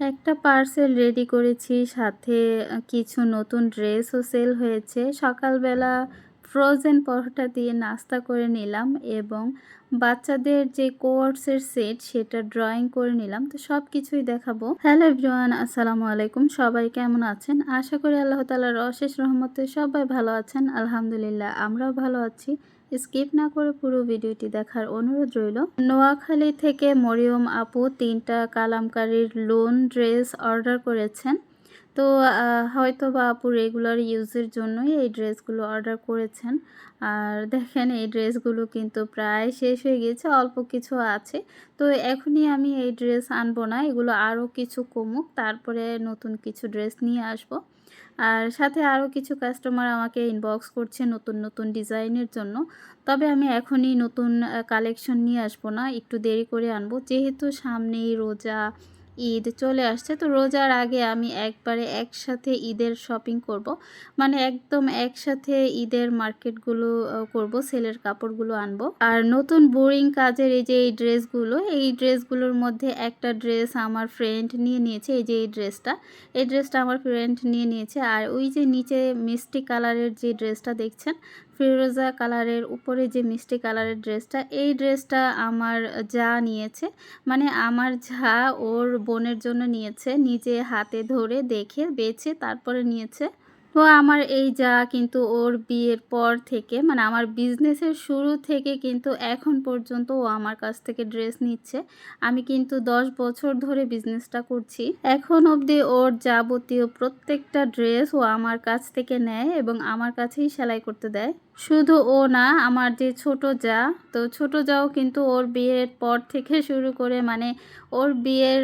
একটা parcel ready করেছি সাথে কিছু নতুন ড্রেসও সেল হয়েছে। সকালবেলা ফ্রোজেন পরোটা দিয়ে নাস্তা করে নিলাম এবং বাচ্চাদের যে কোয়ার্টসের সেট সেটা ড্রয়িং করে নিলাম। তো সব কিছুই দেখাবো। হ্যালো এভরিওয়ান, আসসালামু আলাইকুম। সবাই কেমন আছেন? আশা করি আল্লাহ তালার অশেষ রহমতে সবাই ভালো আছেন। আলহামদুলিল্লাহ, আমরাও ভালো আছি। স্কিপ না করে পুরো ভিডিওটি দেখার অনুরোধ রইল। নোয়াখালী থেকে মরিয়ম আপু তিনটা কালামকারীর লোন ড্রেস অর্ডার করেছেন। তো হয়তো বা আপু রেগুলার ইউজের জন্যই এই ড্রেসগুলো অর্ডার করেছেন। আর দেখেন, এই ড্রেসগুলো কিন্তু প্রায় শেষ হয়ে গিয়েছে, অল্প কিছু আছে। তো এখনই আমি এই ড্রেস আনব না, এগুলো আরও কিছু কমুক, তারপরে নতুন কিছু ড্রেস নিয়ে আসব। আর সাথে আরও কিছু কাস্টমার আমাকে ইনবক্স করছে নতুন নতুন ডিজাইনের জন্য। তবে আমি এখনই নতুন কালেকশন নিয়ে আসব না, একটু দেরি করে আনব। যেহেতু সামনেই রোজা ঈদ চলে আসছে। তো রোজার আগে আমি একবারে একসাথে ঈদের শপিং করব। মানে একদম একসাথে ঈদের মার্কেটগুলো করব, সেলের কাপড়গুলো আনব। আর নতুন বোরিং কাজের এই যে এই ড্রেসগুলো, এই ড্রেসগুলোর মধ্যে একটা ড্রেস আমার ফ্রেন্ড নিয়ে নিয়েছে, এই যে এই ড্রেসটা। এই ড্রেসটা আমার ফ্রেন্ড নিয়ে নিয়েছে। আর ওই যে নিচে মিষ্টি কালারের যে ড্রেসটা দেখছেন ফিরোজা কালারের উপরে যে মিষ্টি কালারের ড্রেসটা, এই ড্রেসটা আমার যা নিয়েছে মানে আমার যা ওর বোনের জন্য নিয়েছে, নিজে হাতে ধরে দেখে বেছে তারপরে নিয়েছে। তো আমার এই যা কিন্তু ওর বিয়ের পর থেকে মানে আমার বিজনেসের শুরু থেকে কিন্তু এখন পর্যন্ত ও আমার কাছ থেকে ড্রেস নিচ্ছে। আমি কিন্তু দশ বছর ধরে বিজনেসটা করছি। এখন অবধি ওর যাবতীয় প্রত্যেকটা ড্রেস ও আমার কাছ থেকে নেয় এবং আমার কাছেই সেলাই করতে দেয়। শুধু ও না, আমার যে ছোট যা, তো ছোট যাও কিন্তু ওর বিয়ের পর থেকে শুরু করে মানে ওর বিয়ের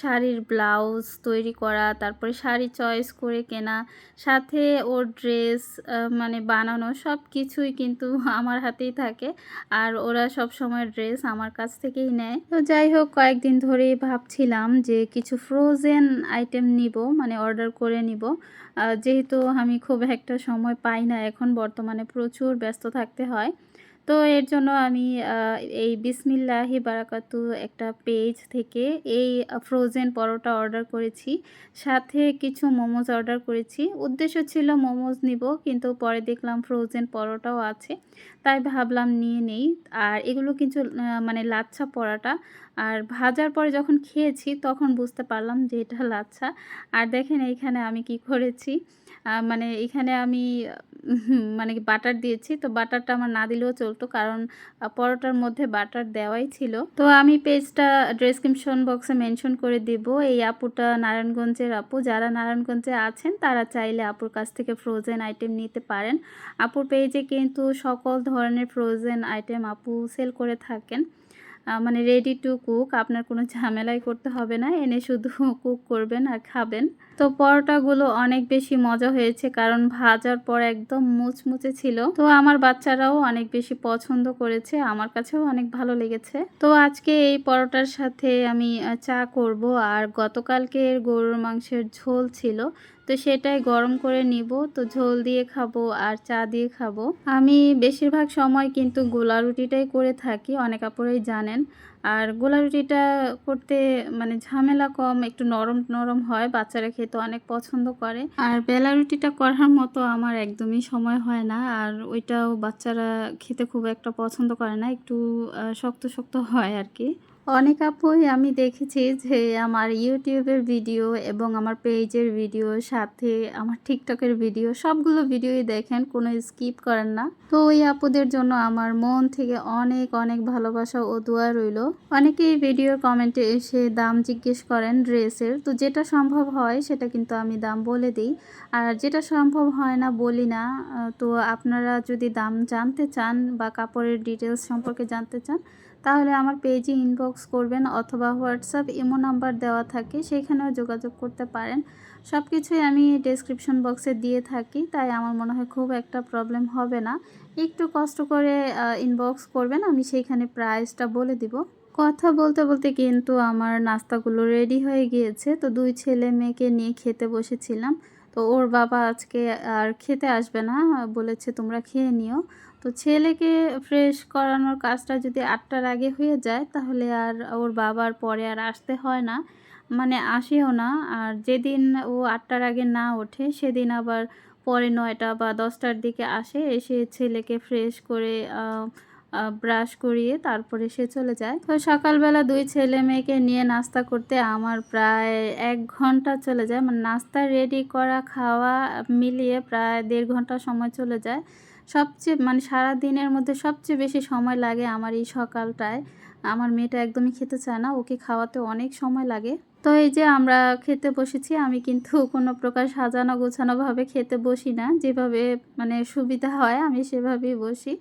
শাড়ির ব্লাউজ তৈরি করা, তারপরে শাড়ি চয়েস করে কেনা, সাথে ওর ড্রেস মানে বানানো সব কিছুই কিন্তু আমার হাতেই থাকে। আর ওরা সব সময় ড্রেস আমার কাছ থেকেই নেয়। তো যাই হোক, কয়েকদিন ধরেই ভাবছিলাম যে কিছু ফ্রোজেন আইটেম নিব মানে অর্ডার করে নিব। যেহেতু আমি খুব একটা সময় পাই না, এখন বর্তমানে প্রচুর ব্যস্ত থাকতে হয়। তো এর জন্য আমি এই বিসমিল্লাহি বারাকাতু একটা পেজ থেকে এই ফ্রোজেন পরোটা অর্ডার করেছি। সাথে কিছু মোমোজ অর্ডার করেছি। উদ্দেশ্য ছিল মোমোজ নিব, কিন্তু পরে দেখলাম ফ্রোজেন পরোটাও আছে। তাই ভাবলাম নিয়ে নেই। আর এগুলো কিছু মানে লাচ্ছা পরাটা। আর ভাজার পরে যখন খেয়েছি, তখন বুঝতে পারলাম যে এটা লাচ্ছা। আর দেখেন এইখানে আমি কি করেছি। মানে এখানে আমি মানে বাটার দিয়েছি। তো বাটারটা আমার না দিলেও চলতো কারণ পরোটার মধ্যে বাটার দেওয়াই ছিল। তো আমি পেজটা ডেসক্রিপশন বক্সে মেনশন করে দিব। এই আপুটা নারায়ণগঞ্জের আপু। যারা নারায়ণগঞ্জে আছেন, তারা চাইলে আপুর কাছ থেকে ফ্রোজেন আইটেম নিতে পারেন। আপুর পেজে কিন্তু সকল ধরনের ফ্রোজেন আইটেম আপু সেল করে থাকেন। মানে রেডি টু কুক আপনার কোনো ঝামেলাই করতে হবে না। এনে শুধু কুক করবেন আর খাবেন। তো পরোটাগুলো অনেক বেশি মজা হয়েছে, কারণ ভাজার পর একদম মুচমুচে ছিল। তো আমার বাচ্চারাও অনেক বেশি পছন্দ করেছে, আমার কাছেও অনেক ভালো লেগেছে। তো আজকে এই পরোটার সাথে আমি চা করব। আর গতকালকে গরুর মাংসের ঝোল ছিল তো সেটাই গরম করে নিব। তো ঝোল দিয়ে খাব আর চা দিয়ে খাব। আমি বেশিরভাগ সময় কিন্তু গোলা রুটিটাই করে থাকি, অনেক আপুরেই জানেন। আর গোলা রুটিটা করতে মানে ঝামেলা কম, একটু নরম নরম হয়, বাচ্চারা খেতে অনেক পছন্দ করে। আর বেলা রুটিটা করার মতো আমার একদমই সময় হয় না, আর ওইটাও বাচ্চারা খেতে খুব একটা পছন্দ করে না, একটু শক্ত শক্ত হয় আর কি। অনেক আপুই আমি দেখেছি যে আমার ইউটিউবের ভিডিও এবং আমার পেজের ভিডিও, সাথে আমার টিকটকের ভিডিও, সবগুলো ভিডিওই দেখেন, কোনো স্কিপ করেন না। তো ওই আপুদের জন্য আমার মন থেকে অনেক অনেক ভালোবাসা ও দোয়া রইল। অনেকেই ভিডিওর কমেন্টে এসে দাম জিজ্ঞেস করেন ড্রেসের। তো যেটা সম্ভব হয় সেটা কিন্তু আমি দাম বলে দিই। আর যেটা সম্ভব হয় না বলি না তো আপনারা যদি দাম জানতে চান বা কাপড়ের ডিটেলস সম্পর্কে জানতে চান তাহলে আমার পেজে ইনবক্স করবেন অথবা হোয়াটসঅ্যাপ ইমো নাম্বার দেওয়া থাকে, সেখানেও যোগাযোগ করতে পারেন। সব কিছুই আমি ডেসক্রিপশন বক্সে দিয়ে থাকি, তাই আমার মনে হয় খুব একটা প্রবলেম হবে না। একটু কষ্ট করে ইনবক্স করবেন, আমি সেইখানে প্রাইসটা বলে দিব। কথা বলতে বলতে কিন্তু আমার নাস্তাগুলো রেডি হয়ে গিয়েছে, তো দুই ছেলে মেয়েকে নিয়ে খেতে বসেছিলাম। তো ওর বাবা আজকে আর খেতে আসবে না, বলেছে তোমরা খেয়ে নিও। তো ছেলেকে ফ্রেশ করানোর কাজটা যদি আটটার আগে হয়ে যায়, তাহলে আর ওর বাবার পরে আর আসতে হয় না। মানে আসেও না, আর যেদিন ও আটটার আগে না ওঠে, সেদিন আবার পরে নয়টা বা দশটার দিকে আসে, এসে ছেলেকে ফ্রেশ করে ব্রাশ করিয়ে তারপরে সে চলে যায়। তো সকালবেলা দুই ছেলে মেয়েকে নিয়ে নাস্তা করতে আমার প্রায় এক ঘণ্টা চলে যায়। মানে নাস্তা রেডি করা, খাওয়া মিলিয়ে প্রায় দেড় ঘণ্টা সময় চলে যায়। সবচেয়ে মানে সারা দিনের মধ্যে সবচেয়ে বেশি সময় লাগে আমার এই সকালটায়। আমার মেয়েটা একদমই খেতে চায় না, ওকে খাওয়াতে অনেক সময় লাগে। তো এই যে আমরা খেতে বসেছি, আমি কিন্তু কোনো প্রকার সাজানো গোছানোভাবে খেতে বসি না। যেভাবে মানে সুবিধা হয়, আমি সেভাবেই বসি।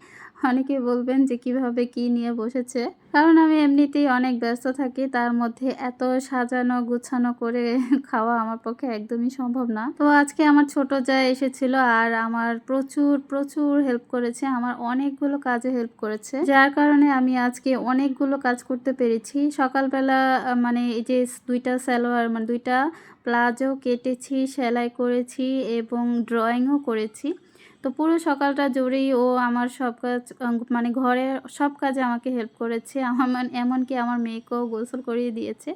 অনেকে বলবেন যে কীভাবে কি নিয়ে বসেছে? কারণ আমি এমনিতেই অনেক ব্যস্ত থাকি, তার মধ্যে এত সাজানো গুছানো করে খাওয়া আমার পক্ষে একদমই সম্ভব না। তো আজকে আমার ছোট যা এসেছিল আর আমার প্রচুর প্রচুর হেল্প করেছে, আমার অনেকগুলো কাজে হেল্প করেছে। যার কারণে আমি আজকে অনেকগুলো কাজ করতে পেরেছি। সকালবেলা মানে এই যে দুইটা সালোয়ার মানে দুইটা প্লাজো কেটেছি, সেলাই করেছি এবং ড্রয়িংও করেছি। তো পুরো সকালটা জুড়েই ও আমার সব কাজ মানে ঘরের সব কাজে আমাকে হেল্প করেছে। আমার, এমনকি আমার মেয়েকেও গোসল করিয়ে দিয়েছে।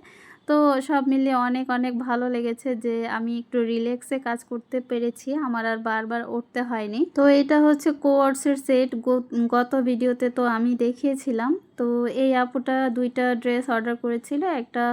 তো সব মিলিয়ে অনেক অনেক ভালো লেগেছে যে আমি একটু রিল্যাক্সে কাজ করতে পেরেছি। আমার আর বারবার উঠতে হয়নি। তো এটা হচ্ছে কোয়ার্সের সেট গত ভিডিওতে তো আমি দেখিয়েছিলাম। তো এই আপুটা দুইটা ড্রেস অর্ডার করেছিল। একটা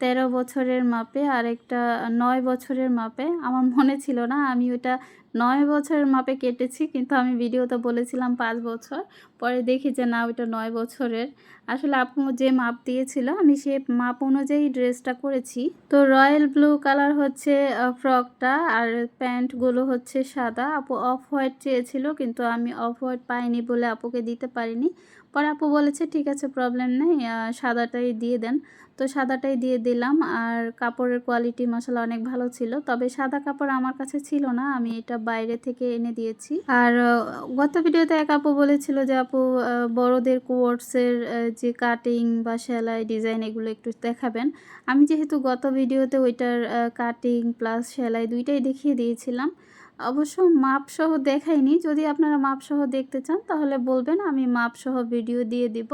তেরো বছরের মাপে আর একটা নয় বছরের মাপে। আমার মনে ছিল না আমি ওটা নয় বছরের মাপে কেটেছি, কিন্তু আমি ভিডিওতে বলেছিলাম পাঁচ বছর। পরে দেখি যে না, ওইটা নয় বছরের। আসলে আপু যে মাপ দিয়েছিল, আমি সে মাপ অনুযায়ী ড্রেসটা করেছি। তো রয়্যাল ব্লু কালার হচ্ছে ফ্রকটা, আর প্যান্টগুলো হচ্ছে সাদা। আপু অফ হোয়াইট চেয়েছিল, কিন্তু আমি অফ হোয়াইট পাইনি বলে আপুকে দিতে পারিনি। পরে আপু বলেছে, ঠিক আছে প্রবলেম নেই সাদাটাই দিয়ে দেন। তো সাদাটাই দিয়ে দিলাম। আর কাপড়ের কোয়ালিটি মশলা অনেক ভালো ছিল, তবে সাদা কাপড় আমার কাছে ছিল না, আমি এটা বাইরে থেকে এনে দিয়েছি। আর গত ভিডিওতে এক আপু বলেছিল যে, আপু বড়দের কোয়ার্টসের যে কাটিং বা সেলাই ডিজাইন এগুলো একটু দেখাবেন। আমি যেহেতু গত ভিডিওতে ওইটার কাটিং প্লাস সেলাই দুইটাই দেখিয়ে দিয়েছিলাম অবশ্য মাপসহ দেখাইনি। যদি আপনারা মাপসহ দেখতে চান, তাহলে বলবেন, আমি মাপসহ ভিডিও দিয়ে দিব।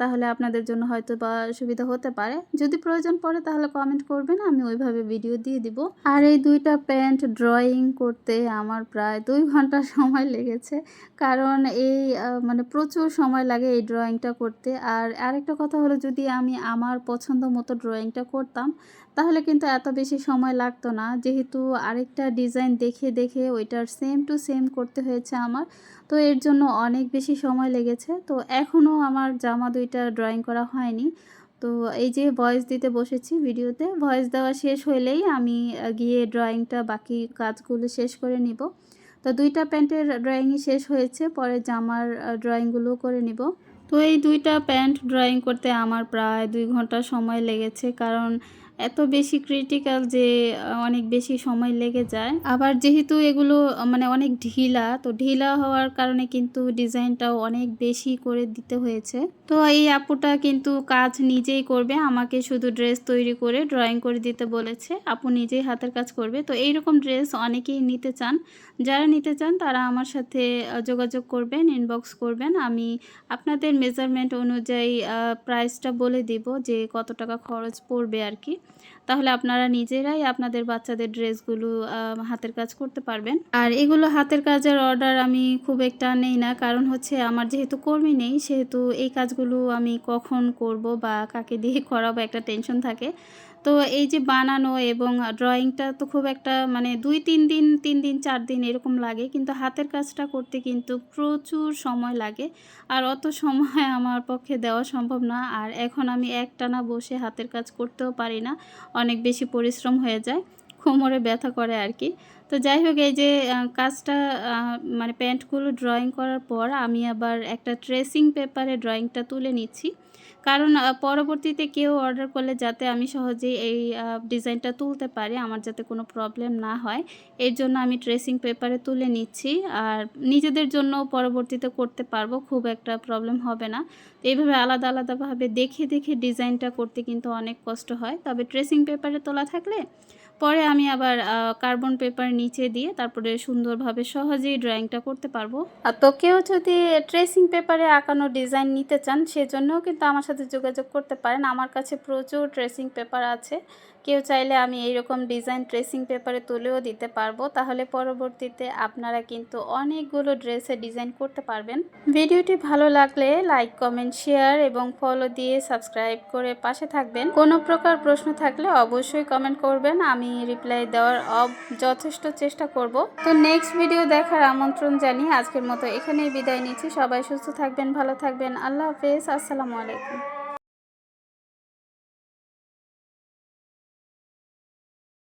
তাহলে আপনাদের জন্য হয়তো বা সুবিধা হতে পারে। যদি প্রয়োজন পড়ে তাহলে কমেন্ট করবেন, আমি ওইভাবে ভিডিও দিয়ে দিব। আর এই দুইটা প্যান্ট ড্রয়িং করতে আমার প্রায় দুই ঘণ্টা সময় লেগেছে। কারণ এই মানে প্রচুর সময় লাগে এই ড্রয়িংটা করতে। আর আরেকটা কথা হলো, যদি আমি আমার পছন্দ মতো ড্রয়িংটা করতাম, তাহলে কিন্তু এত বেশি সময় লাগতো না। যেহেতু আরেকটা ডিজাইন দেখে দেখে ওইটার সেম টু সেম করতে হয়েছে আমার। তো এর জন্য অনেক বেশি সময় লেগেছে। তো এখনও আমার জামা দুইটা ড্রয়িং করা হয়নি। তো এই যে ভয়েস দিতে বসেছি ভিডিওতে ভয়েস দেওয়া শেষ হলেই আমি গিয়ে ড্রয়িংটা বাকি কাজগুলো শেষ করে নিব। তো দুইটা প্যান্টের ড্রয়িংই শেষ হয়েছে, পরে জামার ড্রয়িংগুলো করে নিব। তো এই দুইটা প্যান্ট ড্রয়িং করতে আমার প্রায় দুই ঘণ্টা সময় লেগেছে, কারণ এত বেশি ক্রিটিক্যাল যে অনেক বেশি সময় লেগে যায়। আবার যেহেতু এগুলো মানে অনেক ঢিলা, তো ঢিলা হওয়ার কারণে কিন্তু ডিজাইনটাও অনেক বেশি করে দিতে হয়েছে। তো এই আপুটা কিন্তু কাজ নিজেই করবে, আমাকে শুধু ড্রেস তৈরি করে ড্রয়িং করে দিতে বলেছে। আপু নিজেই হাতের কাজ করবে। তো এইরকম ড্রেস অনেকেই নিতে চান। যারা নিতে চান, তারা আমার সাথে যোগাযোগ করবেন ইনবক্স করবেন। আমি আপনাদের মেজারমেন্ট অনুযায়ী প্রাইসটা বলে দিব যে কত টাকা খরচ পড়বে আর কি। তাহলে আপনারা নিজেরাই আপনাদের বাচ্চাদের ড্রেসগুলো হাতের কাজ করতে পারবেন। আর এগুলো হাতের কাজের অর্ডার আমি খুব একটা নেই না, কারণ হচ্ছে আমার যেহেতু কর্মী নেই, সেহেতু এই কাজগুলো আমি কখন করব বা কাকে দিয়ে করাবো একটা টেনশন থাকে। তো এই যে বানানো এবং ড্রয়িংটা তো খুব একটা মানে দুই তিন দিন তিন দিন, চার দিন এরকম লাগে। কিন্তু হাতের কাজটা করতে কিন্তু প্রচুর সময় লাগে। আর অত সময় আমার পক্ষে দেওয়া সম্ভব না। আর এখন আমি একটানা বসে হাতের কাজ করতেও পারি না। অনেক বেশি পরিশ্রম হয়ে যায়। কোমরে ব্যথা করে আর কি। তো যাই হোক, এই যে কাজটা মানে প্যান্টগুলো ড্রয়িং করার পর আমি আবার একটা ট্রেসিং পেপারে ড্রয়িংটা তুলে নিচ্ছি। কারণ পরবর্তীতে কেউ অর্ডার করলে যাতে আমি সহজেই এই ডিজাইনটা তুলতে পারি, আমার যাতে কোনো প্রবলেম না হয়, এর জন্য আমি ট্রেসিং পেপারে তুলে নিচ্ছি। আর নিজেদের জন্য পরবর্তীতে করতে পারব, খুব একটা প্রবলেম হবে না। তো এইভাবে আলাদা আলাদাভাবে দেখে দেখে ডিজাইনটা করতে কিন্তু অনেক কষ্ট হয়। তবে ট্রেসিং পেপারে তোলা থাকলে পরে আমি আবার কার্বন পেপার নিচে দিয়ে তারপরে সুন্দরভাবে সহজেই ড্রয়িংটা করতে পারব। আর তো কেউ যদি ট্রেসিং পেপারে আঁকানো ডিজাইন নিতে চান, সেজন্যও কিন্তু আমার সাথে যোগাযোগ করতে পারেন। আমার কাছে প্রচুর ট্রেসিং পেপার আছে। কেউ চাইলে আমি এইরকম ডিজাইন ড্রেসিং পেপারে তুলেও দিতে পারব। তাহলে পরবর্তীতে আপনারা কিন্তু অনেকগুলো ড্রেসে ডিজাইন করতে পারবেন। ভিডিওটি ভালো লাগলে লাইক কমেন্ট শেয়ার এবং ফলো দিয়ে সাবস্ক্রাইব করে পাশে থাকবেন। কোনো প্রকার প্রশ্ন থাকলে অবশ্যই কমেন্ট করবেন। আমি রিপ্লাই দেওয়ার অব- যথেষ্ট চেষ্টা করব। তো নেক্সট ভিডিও দেখার আমন্ত্রণ জানিয়ে আজকের মতো এখানেই বিদায় নিচ্ছি। সবাই সুস্থ থাকবেন, ভালো থাকবেন। আল্লাহ হাফেজ। আসসালামু আলাইকুম।